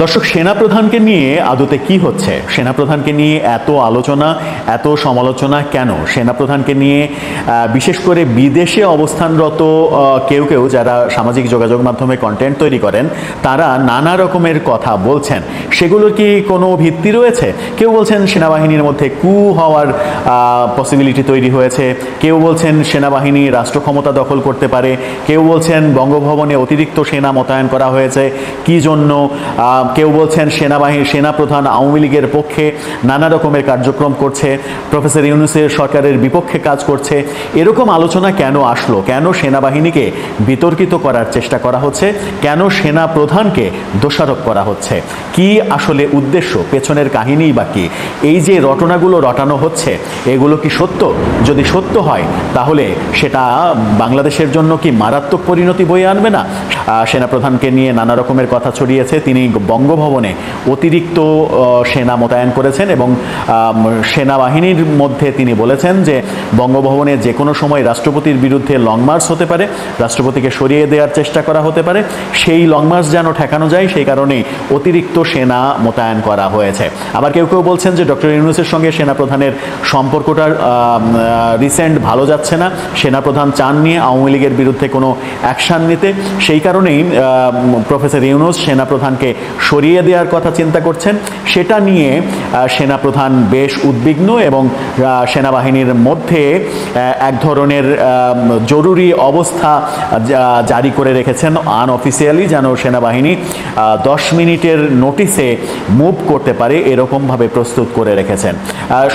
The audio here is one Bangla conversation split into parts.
দর্শক, সেনাপ্রধানকে নিয়ে আদতে কি হচ্ছে? সেনাপ্রধানকে নিয়ে এত আলোচনা, এত সমালোচনা কেন? সেনাপ্রধানকে নিয়ে বিশেষ করে বিদেশে অবস্থানরত কেউ কেউ যারা সামাজিক যোগাযোগ মাধ্যমে কন্টেন্ট তৈরি করেন, তারা নানা রকমের কথা বলছেন। সেগুলোর কি কোনো ভিত্তি রয়েছে? কেউ বলছেন সেনাবাহিনীর মধ্যে কু হওয়ার পসিবিলিটি তৈরি হয়েছে। কেউ বলছেন সেনাবাহিনী রাষ্ট্র ক্ষমতা দখল করতে পারে। কেউ বলছেন বঙ্গভবনে অতিরিক্ত সেনা মোতায়েন করা হয়েছে। কি জন্য কেউ বলছেন সেনাবাহিনী, সেনাপ্রধান আওয়ামী লীগের পক্ষে নানা রকমের কার্যক্রম করছে। প্রফেসর ইউনুসের সরকারের বিপক্ষে কাজ করছে। এরকম আলোচনা কেন আসলো? কেন সেনাবাহিনীকে বিতর্কিত করার চেষ্টা করা হচ্ছে? কেন সেনা প্রধানকে দোষারোপ করা হচ্ছে? কি আসলে উদ্দেশ্য? পেছনের কাহিনী বা কি? এই যে রটনাগুলো রটানো হচ্ছে, এগুলো কি সত্য? যদি সত্য হয়, তাহলে সেটা বাংলাদেশের জন্য কি মারাত্মক পরিণতি বয়ে আনবে না? সেনাপ্রধানকে নিয়ে নানা রকমের কথা ছড়িয়েছে। তিনি বঙ্গভবনে অতিরিক্ত সেনা মোতায়েন করেছেন এবং সেনাবাহিনীর মধ্যে তিনি বলেছেন যে বঙ্গভবনে যে কোনো সময় রাষ্ট্রপতির বিরুদ্ধে লং মার্চ হতে পারে, রাষ্ট্রপতিকে সরিয়ে দেওয়ার চেষ্টা করা হতে পারে। সেই লং মার্চ যেন ঠেকানো যায়, সেই কারণেই অতিরিক্ত সেনা মোতায়েন করা হয়েছে। আবার কেউ কেউ বলছেন যে ডক্টর ইউনুসের সঙ্গে সেনাপ্রধানের সম্পর্কটা রিসেন্ট ভালো যাচ্ছে না। সেনাপ্রধান চান নিয়ে আওয়ামী লীগের বিরুদ্ধে কোনো অ্যাকশান নিতে। সেই কারণেই প্রফেসর ইউনুস সেনাপ্রধানকে সরিয়ে দেওয়ার কথা চিন্তা করছেন। সেটা নিয়ে সেনাপ্রধান বেশ উদ্বিগ্ন এবং সেনাবাহিনীর মধ্যে এক ধরনের জরুরি অবস্থা জারি করে রেখেছেন আনঅফিসিয়ালি যেন সেনাবাহিনী দশ মিনিটের নোটিসে মুভ করতে পারে, এরকমভাবে প্রস্তুত করে রেখেছেন।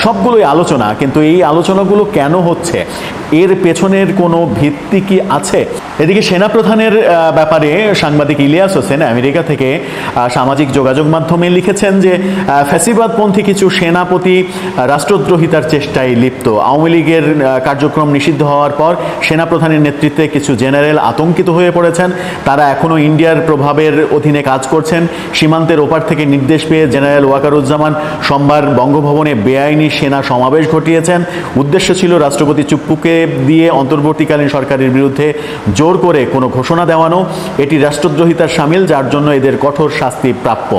সবগুলোই আলোচনা, কিন্তু এই আলোচনাগুলো কেন হচ্ছে? এর পেছনের কোনো ভিত্তি কি আছে? এদিকে সেনাপ্রধানের ব্যাপারে সাংবাদিক ইলিয়াস হোসেন আমেরিকা থেকে সামাজিক যোগাযোগ মাধ্যমে লিখেছেন যে ফ্যাসিবাদপন্থী কিছু সেনাপতি রাষ্ট্রদ্রোহিতার চেষ্টায় লিপ্ত। আওয়ামী লীগের কার্যক্রম নিষিদ্ধ হওয়ার পর সেনাপ্রধানের নেতৃত্বে কিছু জেনারেল আতঙ্কিত হয়ে পড়েছেন। তারা এখনও ইন্ডিয়ার প্রভাবের অধীনে কাজ করছেন। সীমান্তের ওপার থেকে নির্দেশ পেয়ে জেনারেল ওয়াকারুজ্জামান সোমবার বঙ্গভবনে বেআইনি সেনা সমাবেশ ঘটিয়েছেন। উদ্দেশ্য ছিল রাষ্ট্রপতি চুপ্পুকে দিয়ে অন্তর্বর্তীকালীন সরকারের বিরুদ্ধে জোর করে কোনো ঘোষণা দেওয়ানো। এটি রাষ্ট্রদ্রোহিতার সামিল, যার জন্য এদের কঠোর শাস্তি প্রাপ্য।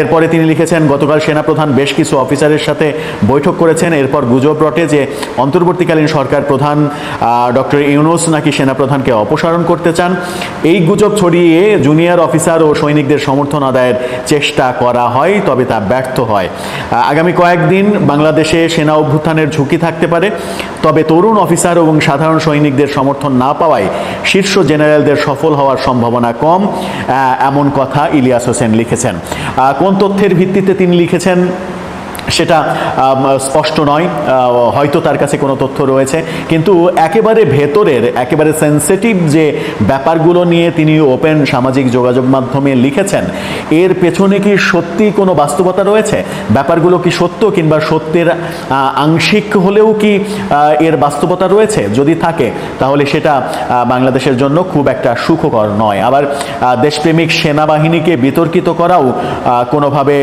এরপরে তিনি লিখেছেন, গতকাল সেনাপ্রধান বেশ কিছু অফিসারের সাথে বৈঠক করেছেন। এরপর গুজব রটে যে অন্তর্বর্তীকালীন সরকার প্রধান ডক্টর ইউনুস নাকি সেনাপ্রধানকে অপসারণ করতে চান, এই গুজব ছড়িয়ে জুনিয়র অফিসার ও সৈনিকদের সমর্থন আদায়ের চেষ্টা করা হয়, তবে তা ব্যর্থ হয়। আগামী কয়েকদিন বাংলাদেশে সেনা অভ্যুত্থানের ঝুঁকি থাকতে পারে। তবে তরুণ অফিসার এবং সাধারণ সৈনিকদের সমর্থন না পাওয়ায় শীর্ষ জেনারেলদের সফল হওয়ার সম্ভাবনা কম। এমন কথা ইলিয়াস হোসেন লিখেছেন। কোন তথ্যের ভিত্তিতে তিনি লিখেছেন? সেটা স্পষ্ট নয় হয়তো তার কাছে কোনো তথ্য রয়েছে, কিন্তু একেবারে ভেতরের, একেবারে সেন্সিটিভ যে ব্যাপারগুলো নিয়ে তিনি ওপেন সামাজিক যোগাযোগ মাধ্যমে লিখেছেন, এর পেছনে কি সত্যি কোনো বাস্তবতা রয়েছে? ব্যাপারগুলো কি সত্য কিংবা সত্যের আংশিক হলেও কি এর বাস্তবতা রয়েছে? যদি থাকে, তাহলে সেটা বাংলাদেশের জন্য খুব একটা সুখকর নয়। আবার দেশপ্রেমিক সেনাবাহিনীকে বিতর্কিত করাও কোনোভাবে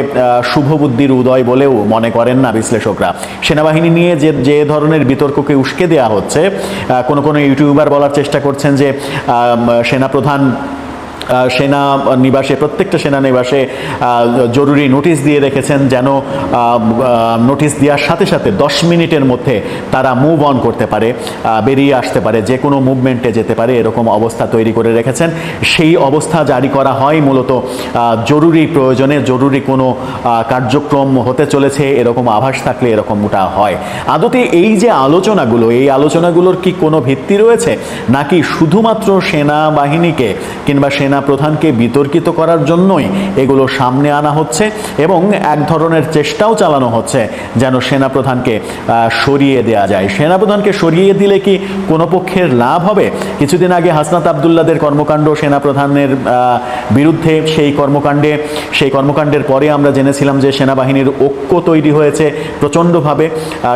শুভবুদ্ধির উদয় বলেও মনে করেন না বিশ্লেষকরা। সেনাবাহিনী নিয়ে যে যে ধরনের বিতর্ককে উস্কে দেওয়া হচ্ছে কোনো কোনো ইউটিউবার বলার চেষ্টা করছেন যে সেনাপ্রধান সেনা নিবাসে, প্রত্যেকটা সেনা নিবাসে জরুরি নোটিশ দিয়ে রেখেছেন যেন নোটিশ দেওয়ার সাথে সাথে দশ মিনিটের মধ্যে তারা মুভ অন করতে পারে বেরিয়ে আসতে পারে, যে কোনো মুভমেন্টে যেতে পারে, এরকম অবস্থা তৈরি করে রেখেছেন। সেই অবস্থা জারি করা হয় মূলত জরুরি প্রয়োজনে, জরুরি কোনো কার্যক্রম হতে চলেছে, এরকম আভাস থাকলে এরকমটা হয়। আদতে এই যে আলোচনাগুলো, এই আলোচনাগুলোর কি কোনো ভিত্তি রয়েছে? নাকি শুধুমাত্র সেনাবাহিনীকে কিংবা সেনা প্রধানকে বিতর্কিত করার জন্যই এগুলো সামনে আনা হচ্ছে এবং এক ধরনের চেষ্টাও চালানো হচ্ছে যেন সেনাপ্রধানকে সরিয়ে দেওয়া যায়। সেনাপ্রধানকে সরিয়ে দিলে কি কোনো পক্ষের লাভ হবে? কিছুদিন আগে হাসনাত আবদুল্লাদের কর্মকাণ্ড সেনাপ্রধানের বিরুদ্ধে সেই কর্মকাণ্ডে, সেই কর্মকাণ্ডের পরে আমরা জেনেছিলাম যে সেনাবাহিনীর ঐক্য তৈরি হয়েছে প্রচণ্ডভাবে।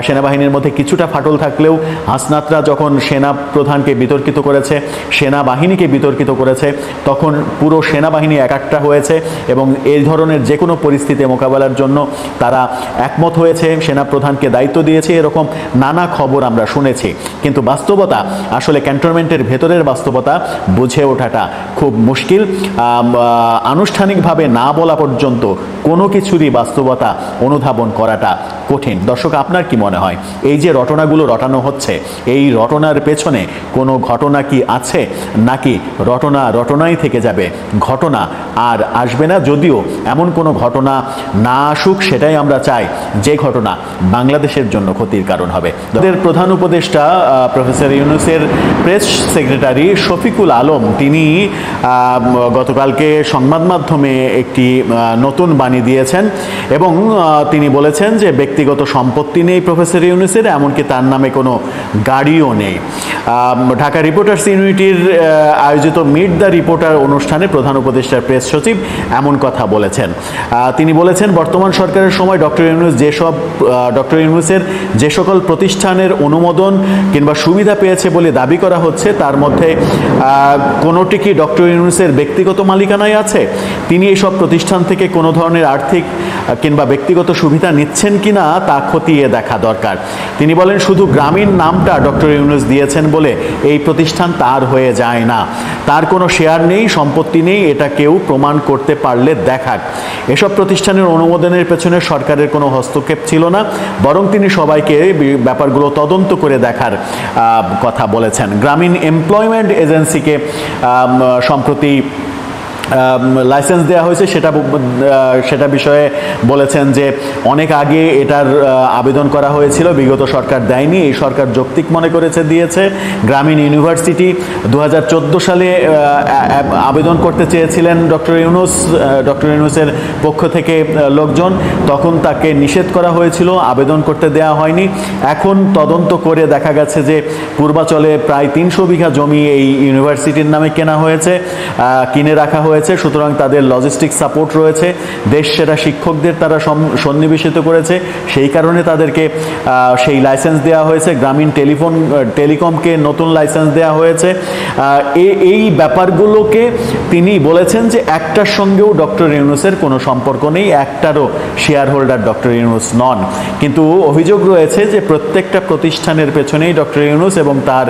সেনাবাহিনীর মধ্যে কিছুটা ফাটল থাকলেও হাসনাতরা যখন সেনা প্রধানকে বিতর্কিত করেছে, সেনাবাহিনীকে বিতর্কিত করেছে, তখন যখন পুরো সেনাবাহিনী একাট্টা হয়েছে এবং এই ধরনের যে কোনো পরিস্থিতি মোকাবেলার জন্য তারা একমত হয়েছে সেনা প্রধানকে দায়িত্ব দিয়েছে, এরকম নানা খবর আমরা শুনেছি। কিন্তু বাস্তবতা, আসলে ক্যান্টনমেন্টের ভেতরের বাস্তবতা বুঝে ওঠাটা খুব মুশকিল। আনুষ্ঠানিকভাবে না বলা পর্যন্ত কোনো কিছুরই বাস্তবতা অনুধাবন করাটা কঠিন। দর্শক, আপনার কি মনে হয়? এই যে রটনাগুলো রটানো হচ্ছে, এই রটনার পেছনে কোনো ঘটনা কি আছে? নাকি রটনা রটনাই থেকে যাবে? ঘটনা আর আসবে না, যদিও এমন কোনো ঘটনা না আসুক, সেটাই আমরা চাই যে ঘটনা বাংলাদেশের জন্য ক্ষতির কারণ হবে। তাদের প্রধান উপদেষ্টা প্রফেসর ইউনুসের প্রেস সেক্রেটারি শফিকুল আলম, তিনি গতকালকে সংবাদ মাধ্যমে একটি নতুন বাণী দিয়েছেন এবং তিনি বলেছেন যে ব্যক্তিগত সম্পত্তি নেই প্রফেসর ইউনুসের, এমনকি তার নামে কোনো গাড়িও নেই। ঢাকা রিপোর্টার্স ইউনিটির আয়োজিত মিট দ্য রিপোর্টার অনুষ্ঠানে প্রধান উপদেষ্টার প্রেস সচিব এমন কথা বলেছেন। তিনি বলেছেন, বর্তমান সরকারের সময় ডক্টর ইউনুস যেসব ডক্টর ইউনুসের যে সকল প্রতিষ্ঠানের অনুমোদন কিংবা সুবিধা পেয়েছে বলে দাবি করা হচ্ছে, তার মধ্যে কোনোটি কি ডক্টর ইউনুসের ব্যক্তিগত মালিকানায় আছে? তিনি এইসব প্রতিষ্ঠান থেকে কোনো ধরনের আর্থিক কিংবা ব্যক্তিগত সুবিধা নিচ্ছেন কিনা তা খতিয়ে দেখা দরকার। তিনি বলেন, শুধু গ্রামীণ নামটা ডক্টর ইউনুস দিয়েছেন বলে, এই প্রতিষ্ঠান তার হয়ে যায় না। তার কোনো শেয়ার নেই, সম্পত্তি নেই, এটা কেউ প্রমাণ করতে পারলে দেখাক। এসব প্রতিষ্ঠানের অনুমোদনের পেছনে সরকারের কোনো হস্তক্ষেপ ছিল না, বরং তিনি সবাইকে ব্যাপারগুলো তদন্ত করে দেখার কথা বলেছেন। গ্রামীণ এমপ্লয়মেন্ট এজেন্সিকে সম্প্রতি লাইসেন্স দেওয়া হয়েছে, সেটা সেটা বিষয়ে বলেছেন যে অনেক আগে এটার আবেদন করা হয়েছিল, বিগত সরকার দেয়নি, এই সরকার যৌক্তিক মনে করেছে, দিয়েছে। গ্রামীণ ইউনিভার্সিটি দু হাজার চোদ্দ সালে আবেদন করতে চেয়েছিলেন ডক্টর ইউনুস ডক্টর ইউনুসের পক্ষ থেকে লোকজন। তখন তাকে নিষেধ করা হয়েছিল, আবেদন করতে দেওয়া হয়নি। এখন তদন্ত করে দেখা গেছে যে পূর্বাচলে প্রায় তিনশো বিঘা জমি এই ইউনিভার্সিটির নামে কেনা হয়েছে কিনে রাখা হয়েছে। সুতরাং তাদের লজিস্টিক সাপোর্ট রয়েছে, দেশ সেরা শিক্ষকদের তারা সন্নিবেশিত করেছে, সেই কারণে তাদেরকে সেই লাইসেন্স দেওয়া হয়েছে, গ্রামীণ টেলিফোন টেলিকমকে নতুন লাইসেন্স দেওয়া হয়েছে। এই ব্যাপারগুলোকে তিনি বলেছেন যে একটার সঙ্গেও ডক্টর ইউনুসের কোনো সম্পর্ক নেই, একটারও শেয়ার হোল্ডার ডক্টর ইউনুস নন। কিন্তু অভিযোগ রয়েছে যে প্রত্যেকটা প্রতিষ্ঠানের পেছনেই ডক্টর ইউনুস এবং তার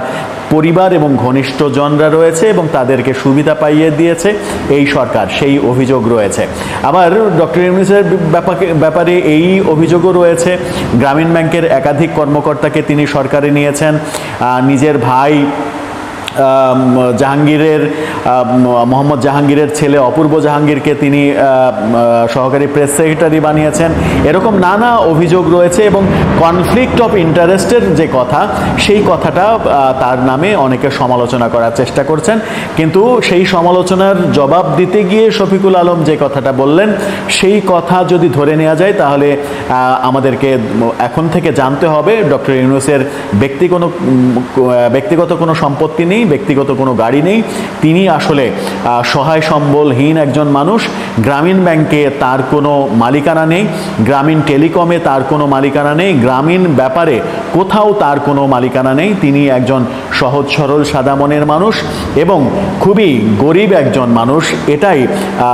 পরিবার এবং ঘনিষ্ঠজনরা রয়েছে এবং তাদেরকে সুবিধা পাইয়ে দিয়েছে এই সরকার, সেই অভিযোগ রয়েছে। আবার ডক্টর ইউনুসের ব্যাপারে এই অভিযোগও রয়েছে। গ্রামীণ ব্যাংকের একাধিক কর্মকর্তাকে তিনি সরকারে নিয়েছেন। নিজের ভাই জাহাঙ্গীরের মোহাম্মদ জাহাঙ্গীরের ছেলে অপূর্ব জাহাঙ্গীরকে তিনি সহকারী প্রেস সেক্রেটারি বানিয়েছেন। এরকম নানা অভিযোগ রয়েছে এবং কনফ্লিক্ট অফ ইন্টারেস্টের যে কথা, সেই কথাটা তার নামে অনেকে সমালোচনা করার চেষ্টা করছেন। কিন্তু সেই সমালোচনার জবাব দিতে গিয়ে শফিকুল আলম যে কথাটা বললেন, সেই কথা যদি ধরে নেওয়া যায়, তাহলে আমাদেরকে এখন থেকে জানতে হবে। ডক্টর ইউনুসের ব্যক্তি কোনো ব্যক্তিগত কোনো সম্পত্তি নেই। ব্যক্তিগত কোনো গাড়ি নেই। তিনি আসলে সহায় সম্বলহীন একজন মানুষ। গ্রামীণ ব্যাংকে তার কোনো মালিকানা নেই। গ্রামীণ টেলিকমে তার কোনো মালিকানা নেই। গ্রামীণ ব্যাপারে কোথাও তার কোনো মালিকানা নেই। তিনি একজন সহজ সরল সাদা মনের মানুষ এবং খুবই গরিব একজন মানুষ। এটাই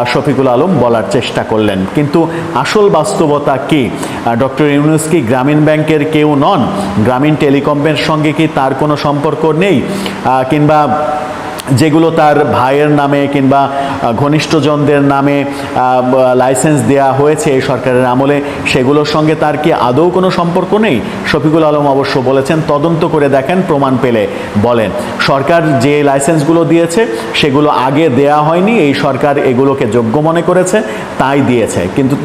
শফিকুল আলম বলার চেষ্টা করলেন। কিন্তু আসল বাস্তবতা কি? ডক্টর ইউনুস কি গ্রামীণ ব্যাংকের কেউ নন? গ্রামীণ টেলিকমের সঙ্গে কি তার কোনো সম্পর্ক নেই? কিংবা যেগুলো তার ভাইয়ের নামে কিংবা ঘনিষ্ঠজনদের নামে লাইসেন্স দেওয়া হয়েছে এই সরকারের আমলে, সেগুলোর সঙ্গে তার কি আদৌ কোনো সম্পর্ক নেই? শফিকুল আলম অবশ্য বলেছেন, তদন্ত করে দেখেন, প্রমাণ পেলে বলেন। সরকার যে লাইসেন্সগুলো দিয়েছে, সেগুলো আগে দেয়া হয়নি, এই সরকার এগুলোকে যোগ্য মনে করেছে, তাই দিয়েছে। কিন্তু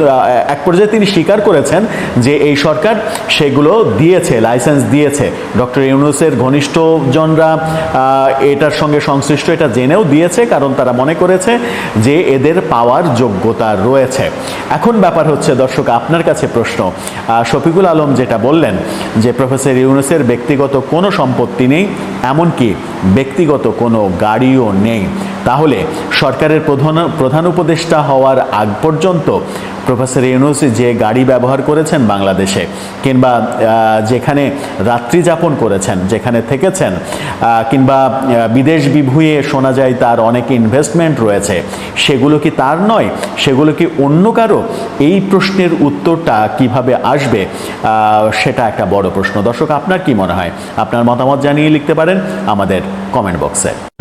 এক পর্যায়ে তিনি স্বীকার করেছেন যে এই সরকার সেগুলো দিয়েছে লাইসেন্স দিয়েছে। ডক্টর ইউনুসের ঘনিষ্ঠজনরা এটার সঙ্গে সংশ্লিষ্ট এটা জেনেও দিয়েছে, কারণ তারা মনে করেছে যে এদের পাওয়ার যোগ্যতা রয়েছে। এখন ব্যাপার হচ্ছে, দর্শক, আপনার কাছে প্রশ্ন। শফিকুল আলম যেটা বললেন যে, প্রফেসর ইউনুসের ব্যক্তিগত কোনো সম্পত্তি নেই, এমনকি ব্যক্তিগত কোনো গাড়িও নেই। তাহলে সরকারের প্রধান প্রধান উপদেষ্টা হওয়ার আগ পর্যন্ত প্রফেসর ইউনুস যে গাড়ি ব্যবহার করেছেন বাংলাদেশে কিংবা যেখানে রাত্রি যাপন করেছেন, যেখানে থেকেছেন কিংবা বিদেশ বিভুঁয়ে শোনা যায় তার অনেক ইনভেস্টমেন্ট রয়েছে, সেগুলো কি তার নয়? সেগুলো কি অন্য কারও? এই প্রশ্নের উত্তরটা কীভাবে আসবে সেটা একটা বড় প্রশ্ন। দর্শক, আপনার কি মনে হয়? আপনার মতামত জানিয়ে লিখতে পারেন আমাদের কমেন্ট বক্সে